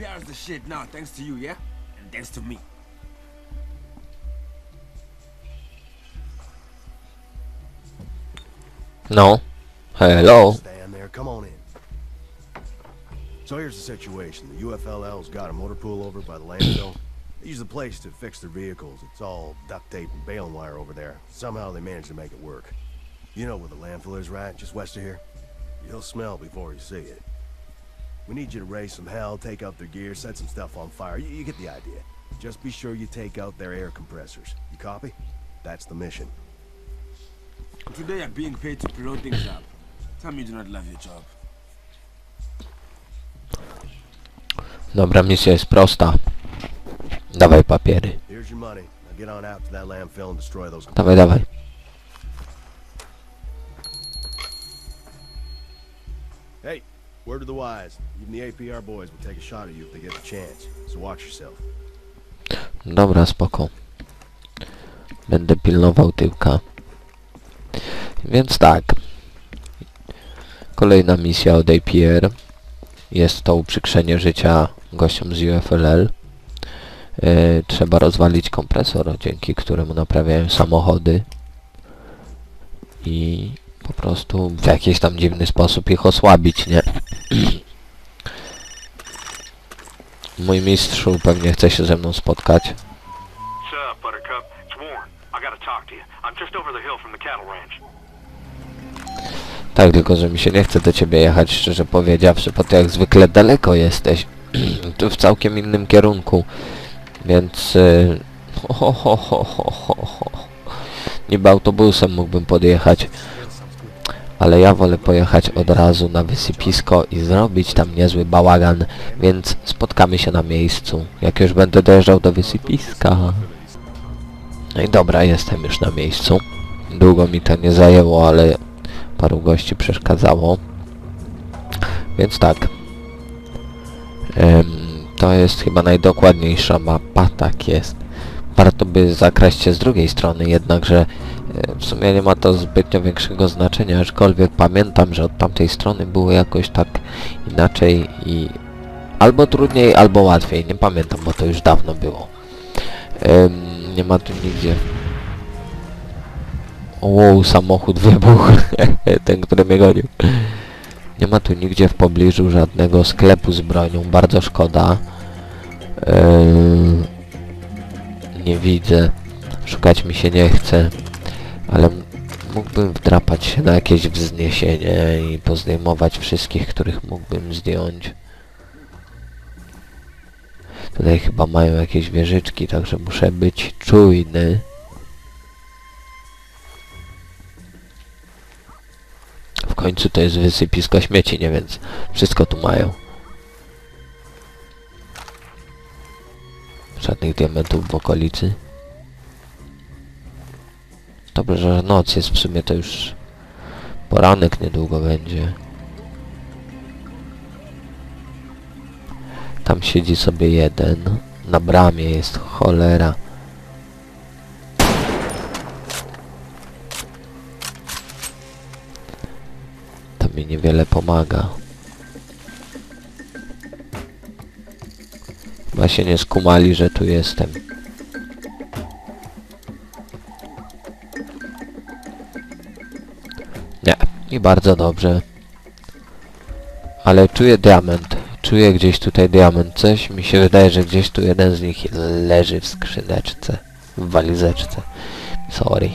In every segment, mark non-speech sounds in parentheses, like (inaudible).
APR's the shit now, thanks to you, yeah? And thanks to me. No. Hello. Stand there. Come on in. So here's the situation. The UFLL's got a motor pool over by the landfill. They use the place to fix their vehicles. It's all duct tape and baling wire over there. Somehow they managed to make it work. You know where the landfill is, right? Just west of here? You'll smell before you see it. We need you to raise some hell, take out their gear, set some stuff on fire. You, you get the idea. Just be sure you take out their air compressors. You copy? That's the mission. Today you're being paid to blow things up. Tell me you do not love your job. Dobra, misja jest prosta. Dawaj papiery. Here's your word the wise. Even the APR boys will take a shot at you if they get the chance. So watch yourself. Dobra, spoko. Będę pilnował tyłka. Więc tak. Kolejna misja od APR. Jest to uprzykrzenie życia gościom z UFLL. E, trzeba rozwalić kompresor, dzięki któremu naprawiają samochody. I po prostu w jakiś tam dziwny sposób ich osłabić, nie? Mój mistrzu pewnie chce się ze mną spotkać. Tak, tylko że mi się nie chce do ciebie jechać, szczerze powiedziawszy, bo ty jak zwykle daleko jesteś. (clears throat) tu w całkiem innym kierunku. Więc... y, Ho, ho, ho, ho, ho, ho. Niby autobusem mógłbym podjechać. Ale ja wolę pojechać od razu na wysypisko i zrobić tam niezły bałagan, więc spotkamy się na miejscu, jak już będę dojeżdżał do wysypiska. No i dobra, jestem już na miejscu. Długo mi to nie zajęło, ale paru gości przeszkadzało. Więc tak. Em, to jest chyba najdokładniejsza mapa, tak jest. Warto by zakraść się z drugiej strony, jednakże w sumie nie ma to zbytnio większego znaczenia, aczkolwiek pamiętam, że od tamtej strony było jakoś tak inaczej i albo trudniej, albo łatwiej. Nie pamiętam, bo to już dawno było. Nie ma tu nigdzie Wow, samochód wybuchł. (laughs) Ten, który mnie gonił. Nie ma tu nigdzie w pobliżu żadnego sklepu z bronią. Bardzo szkoda. Nie widzę. Szukać mi się nie chce. Ale mógłbym wdrapać się na jakieś wzniesienie i pozdejmować wszystkich, których mógłbym zdjąć. Tutaj chyba mają jakieś wieżyczki, także muszę być czujny. W końcu to jest wysypisko śmieci, nie więc wszystko tu mają. Żadnych diamentów w okolicy. Dobrze, że noc jest w sumie to już poranek niedługo będzie. Tam siedzi sobie jeden. Na bramie jest cholera. To mi niewiele pomaga. Chyba się nie skumali, że tu jestem. I bardzo dobrze. Ale czuję diament. Czuję gdzieś tutaj diament. Coś mi się wydaje, że gdzieś tu jeden z nich leży w skrzyneczce. W walizeczce. Sorry.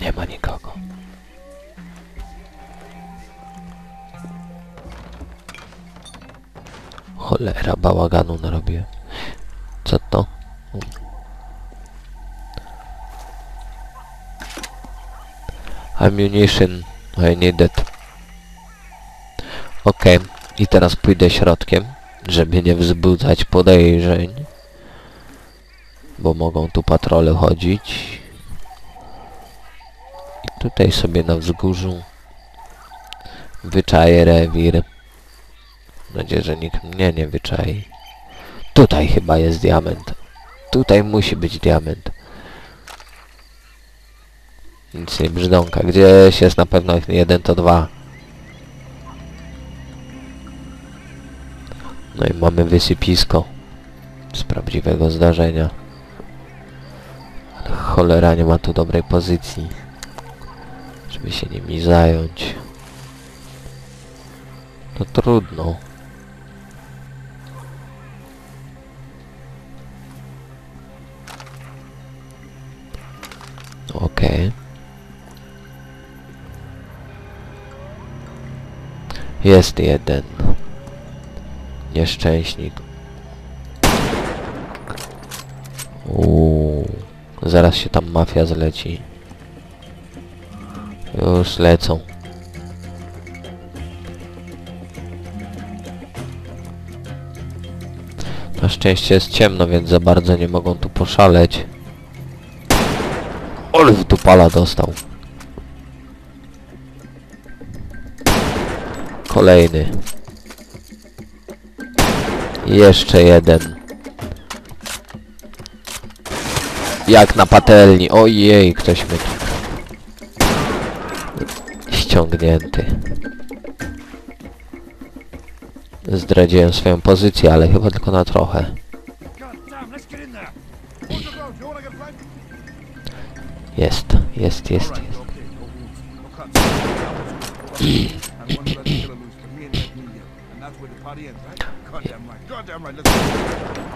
Nie ma nikogo. Cholera, bałaganu narobiłem. Co to? Ammunition. I need it. Okej. I teraz pójdę środkiem, żeby nie wzbudzać podejrzeń. Bo mogą tu patrole chodzić. I tutaj sobie na wzgórzu wyczaję rewir. Mam nadzieję, że nikt mnie nie wyczai. Tutaj chyba jest diament. Tutaj musi być diament. Nic nie brzdąka. Gdzieś jest na pewno jeden to dwa. No i mamy wysypisko. Z prawdziwego zdarzenia. Ale cholera nie ma tu dobrej pozycji. Żeby się nimi zająć. To trudno. Okej. Jest jeden. Nieszczęśnik. Uuu. Zaraz się tam mafia zleci. Już lecą. Na szczęście jest ciemno, więc za bardzo nie mogą tu poszaleć. Ale w dupala dostał. Kolejny. Jeszcze jeden. Jak na patelni. Ojej, ktoś mnie. Ściągnięty. Zdradziłem swoją pozycję, ale chyba tylko na trochę. Jest, jest, jest, jest.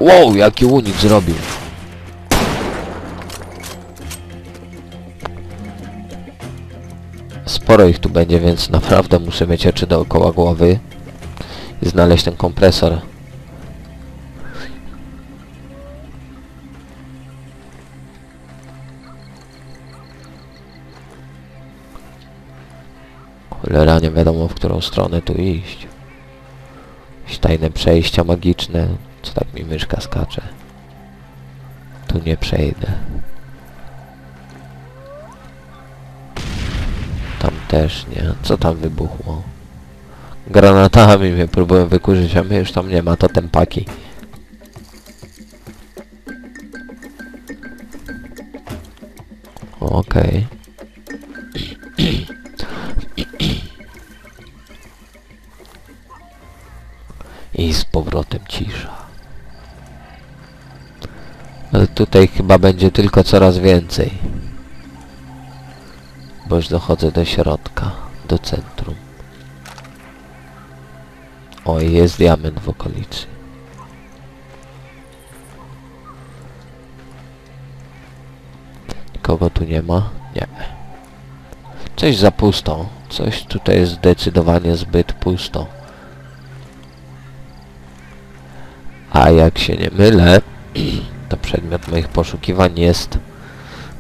Wow, jaki unik zrobił. Sporo ich tu będzie, więc naprawdę muszę mieć oczy dookoła głowy i znaleźć ten kompresor. Cholera, nie wiadomo w którą stronę tu iść. Tajne przejścia magiczne. Co tak mi myszka skacze? Tu nie przejdę. Tam też nie. Co tam wybuchło? Granatami mnie próbują wykurzyć, a mnie już tam nie ma. To tempaki. Okej. I powrotem cisza. Ale tutaj chyba będzie tylko coraz więcej. Bo już dochodzę do środka, do centrum. Oj, jest diament w okolicy. Nikogo tu nie ma? Nie. Coś za pusto. Coś tutaj jest zdecydowanie zbyt pusto. A jak się nie mylę, (clears throat) to przedmiot moich poszukiwań jest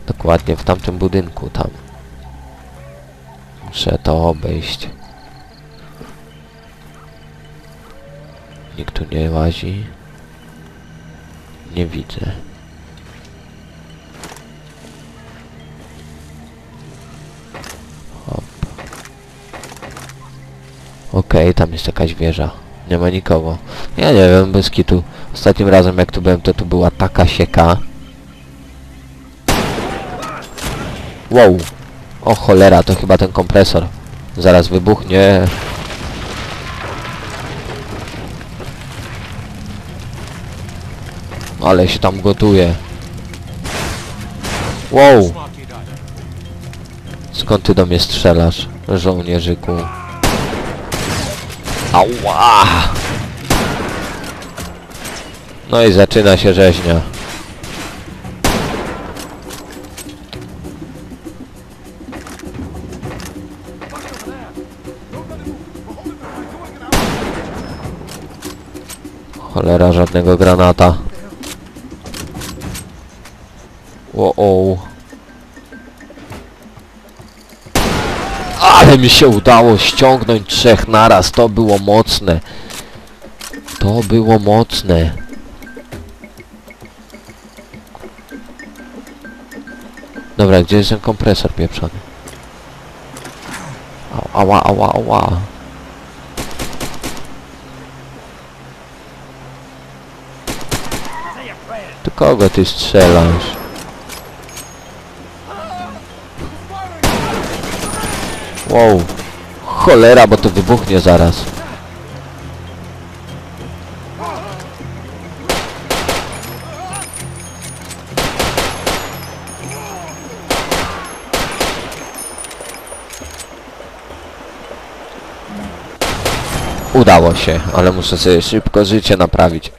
dokładnie w tamtym budynku tam. Muszę to obejść. Nikt tu nie łazi. Nie widzę. Hop. Okej, tam jest jakaś wieża. Nie ma nikogo. Ja nie wiem, bez kitu. Ostatnim razem jak tu byłem, to tu była taka sieka. Wow. O cholera, to chyba ten kompresor. Zaraz wybuchnie. Ale się tam gotuje. Wow. Skąd ty do mnie strzelasz, żołnierzyku? Ała! No i zaczyna się rzeźnia. Cholera, żadnego granata. O, Ale mi się udało ściągnąć trzech naraz, to było mocne. To było mocne. Dobra, gdzie jest ten kompresor pieprzony? Ała, ała, ała. Do kogo ty strzelasz? Wow. Cholera, bo to wybuchnie zaraz. Udało się, ale muszę sobie szybko życie naprawić.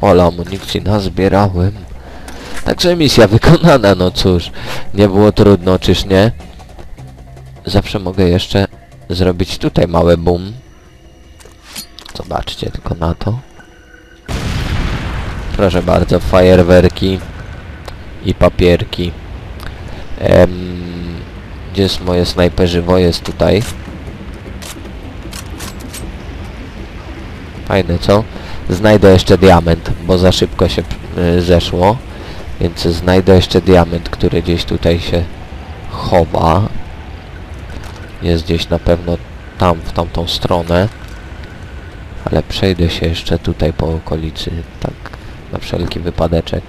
Ola, amunicji nazbierałem. Także misja wykonana, no cóż. Nie było trudno, czyż nie? Zawsze mogę jeszcze zrobić tutaj małe boom. Zobaczcie tylko na to. Proszę bardzo, fajerwerki i papierki. Em, gdzie jest moje snajperzywo? Jest tutaj. Fajne, co? Znajdę jeszcze diament, bo za szybko się y, zeszło. Więc znajdę jeszcze diament, który gdzieś tutaj się chowa. Jest gdzieś na pewno tam, w tamtą stronę. Ale przejdę się jeszcze tutaj po okolicy, tak na wszelki wypadeczek.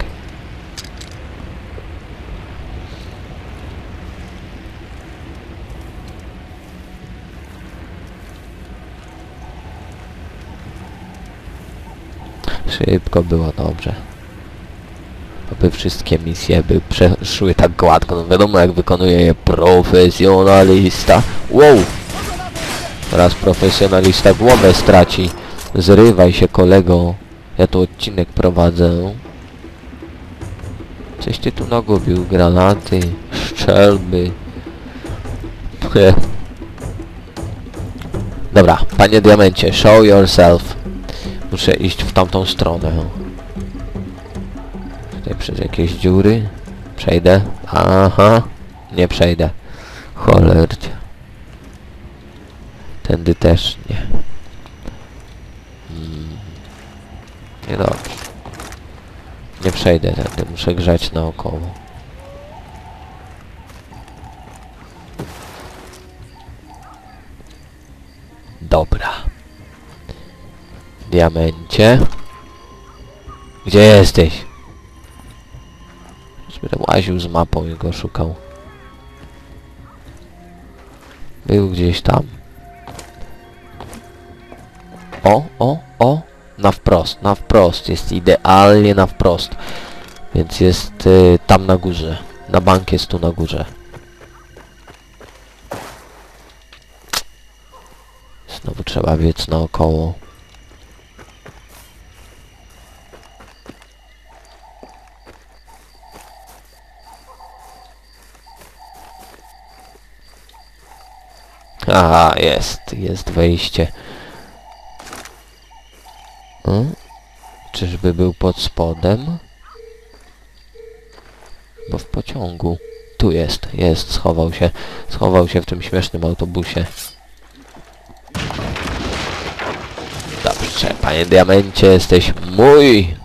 Szybko było dobrze. Aby wszystkie misje by przeszły tak gładko. No wiadomo jak wykonuje je profesjonalista. Wow! Teraz profesjonalista głowę straci. Zrywaj się kolego. Ja tu odcinek prowadzę. Coś ty tu nagubił. Granaty, szczelby. Dobra, panie diamencie, show yourself. Muszę iść w tamtą stronę. Tutaj przez jakieś dziury. Przejdę. Aha. Nie przejdę. Cholercie. Tędy też nie. Mm. Nie dobrze. Nie przejdę tędy. Muszę grzać naokoło. Dobra. Diamencie. Gdzie jesteś? Już będę łaził z mapą i go szukał. Był gdzieś tam. O, o, o! Na wprost, na wprost. Jest idealnie na wprost. Więc jest y, tam na górze. Na bank jest tu na górze. Znowu trzeba biec naokoło. Aha, jest, jest wejście. Hmm? Czyżby był pod spodem? Bo w pociągu. Tu jest, jest, schował się. Schował się w tym śmiesznym autobusie. Dobrze, panie diamencie, jesteś mój!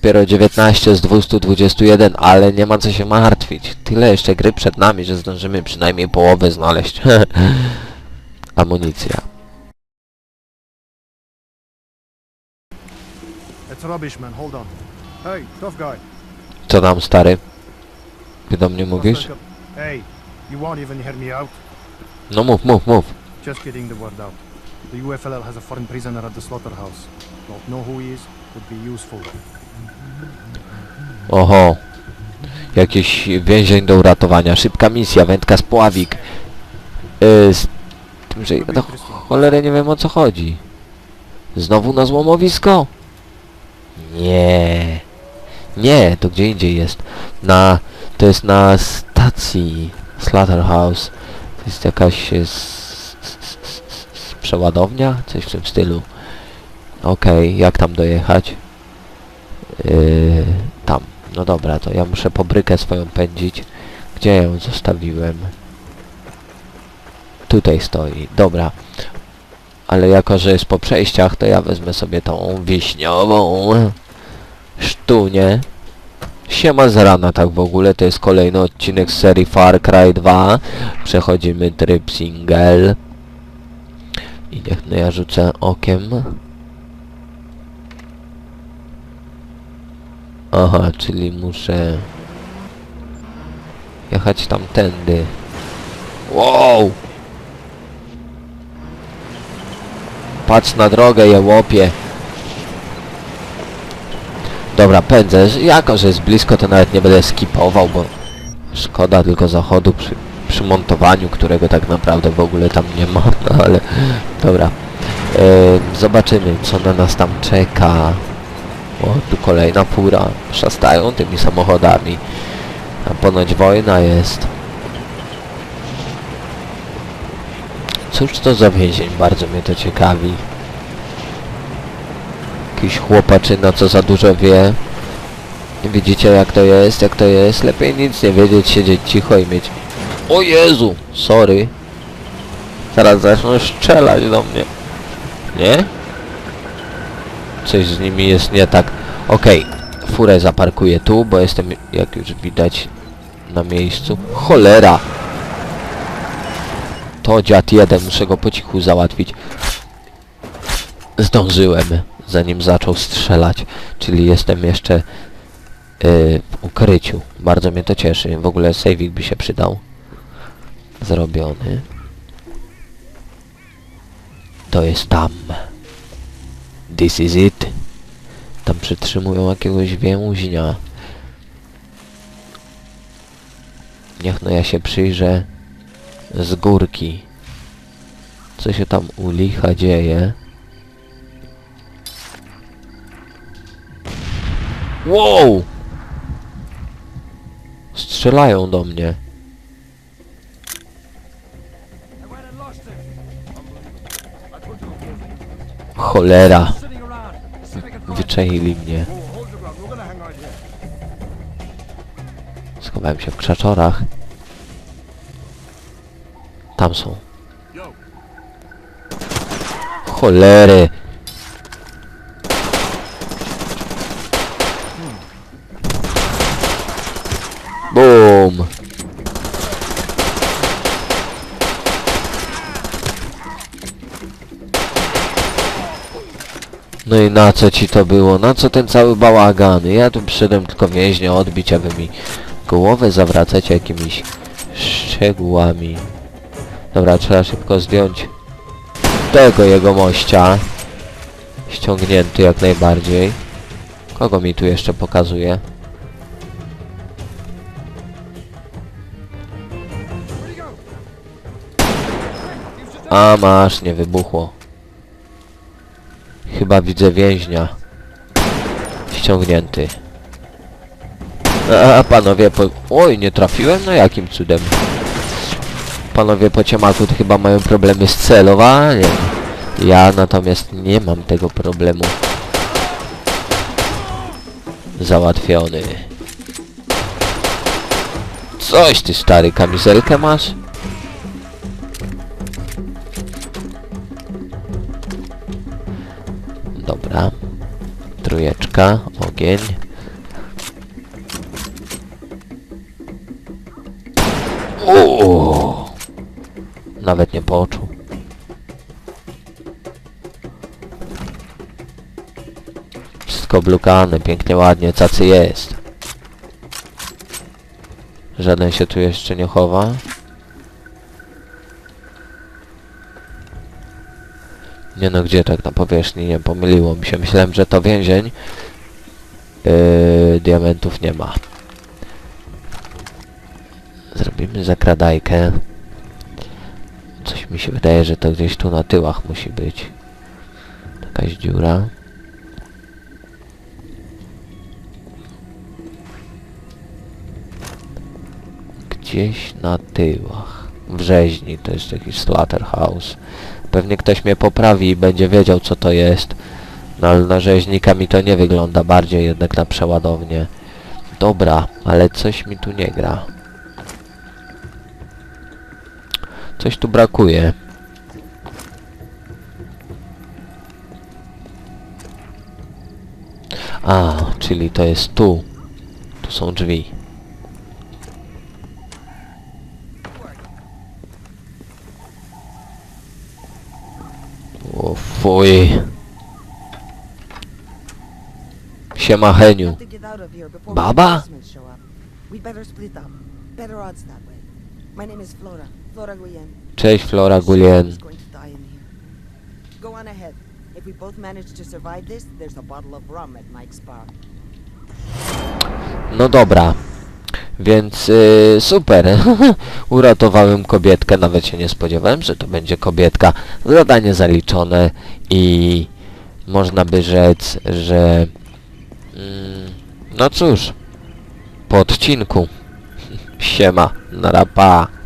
Dopiero 19 z 221, ale nie ma co się martwić. Tyle jeszcze gry przed nami, że zdążymy przynajmniej połowę znaleźć. (laughs) Amunicja. It's rubbish, man. Hold on. Hey, tough guy. Co tam, stary? Ty do mnie mówisz? Hey, you won't even hear me out. No mów, mów, mów. Just getting the word out. The UFLL has a foreign prisoner at the slaughterhouse. Don't know who he is, would be useful. Oho. Jakiś więzień do uratowania. Szybka misja, wędka spławik. Yy, z tym, że... No, cholerę nie wiem o co chodzi. Znowu na złomowisko? Nie. Nie, to gdzie indziej jest. Na... To jest na stacji Slaughterhouse. To jest jakaś... e, s- przeładownia? Coś w tym stylu. Okej, jak tam dojechać? Yy, tam. No dobra, to ja muszę pobrykę swoją pędzić. Gdzie ją zostawiłem? Tutaj stoi. Dobra. Ale jako, że jest po przejściach, to ja wezmę sobie tą wiśniową sztunię. Siema z rana tak w ogóle, to jest kolejny odcinek z serii Far Cry 2. Przechodzimy tryb single. I niech no ja rzucę okiem. Aha, czyli muszę jechać tamtędy. Wow! Patrz na drogę, je łopie. Dobra, pędzę. Jako, że jest blisko, to nawet nie będę skipował, bo szkoda tylko zachodu przy, przy montowaniu, którego tak naprawdę w ogóle tam nie ma, (laughs) no ale dobra. E, zobaczymy, co na nas tam czeka. O, tu kolejna fura. Szastają tymi samochodami. A ponoć wojna jest. Cóż to za więzień? Bardzo mnie to ciekawi. Jakiś chłopaczyna, co za dużo wie. Widzicie jak to jest, jak to jest? Lepiej nic nie wiedzieć, siedzieć cicho i mieć... O Jezu! Sorry. Zaraz zaczną strzelać do mnie. Nie? Coś z nimi jest nie tak. Okej. Furę zaparkuję tu, bo jestem, jak już widać, na miejscu. Cholera! To dziad jeden, muszę go po cichu załatwić. Zdążyłem, zanim zaczął strzelać, czyli jestem jeszcze yy, w ukryciu. Bardzo mnie to cieszy. W ogóle saving by się przydał. Zrobiony. To jest tam. This is it. Tam przytrzymują jakiegoś więźnia. Niech no ja się przyjrzę z górki. Co się tam u licha dzieje? Wow! Strzelają do mnie. Cholera. Wyczaili mnie. Schowałem się w krzaczorach. Tam są. Cholery. Boom. No i na co ci to było? Na co ten cały bałagan? Ja tu przyszedłem tylko więźnia odbić, a wy mi głowę zawracacie jakimiś szczegółami. Dobra, trzeba szybko zdjąć tego jego mościa. Ściągnięty jak najbardziej. Kogo mi tu jeszcze pokazuje? A masz, nie wybuchło. Chyba widzę więźnia. Ściągnięty. A, panowie po... Oj, nie trafiłem? No jakim cudem? Panowie po ciemaku to chyba mają problemy z celowaniem. Ja natomiast nie mam tego problemu. Załatwiony. Coś ty stary, kamizelkę masz? Trójeczka, ogień. Uuu. Nawet nie poczuł. Wszystko blukane, pięknie, ładnie, cacy jest. Żaden się tu jeszcze nie chowa. Nie no, gdzie tak na powierzchni? Nie, pomyliło mi się. Myślałem, że to więzień. Yy, diamentów nie ma. Zrobimy zakradajkę. Coś mi się wydaje, że to gdzieś tu na tyłach musi być. Jakaś dziura. Gdzieś na tyłach. W rzeźni to jest jakiś slaughterhouse. Pewnie ktoś mnie poprawi i będzie wiedział co to jest. No ale na rzeźnika mi to nie wygląda, bardziej jednak na przeładownię. Dobra, ale coś mi tu nie gra. Coś tu brakuje. A, czyli to jest tu. Tu są drzwi. Fuj. Siema Heniu. to get out of here before Baba? reinforcements show up. We better split up. Better odds that way. My name is Flora. Flora Guyen. Cześć Flora at Mike's bar. No dobra. Więc y, super. (laughs) Uratowałem kobietkę. Nawet się nie spodziewałem, że to będzie kobietka. Zadanie zaliczone i można by rzec, że mm, no cóż, po odcinku. (laughs) Siema, narapa.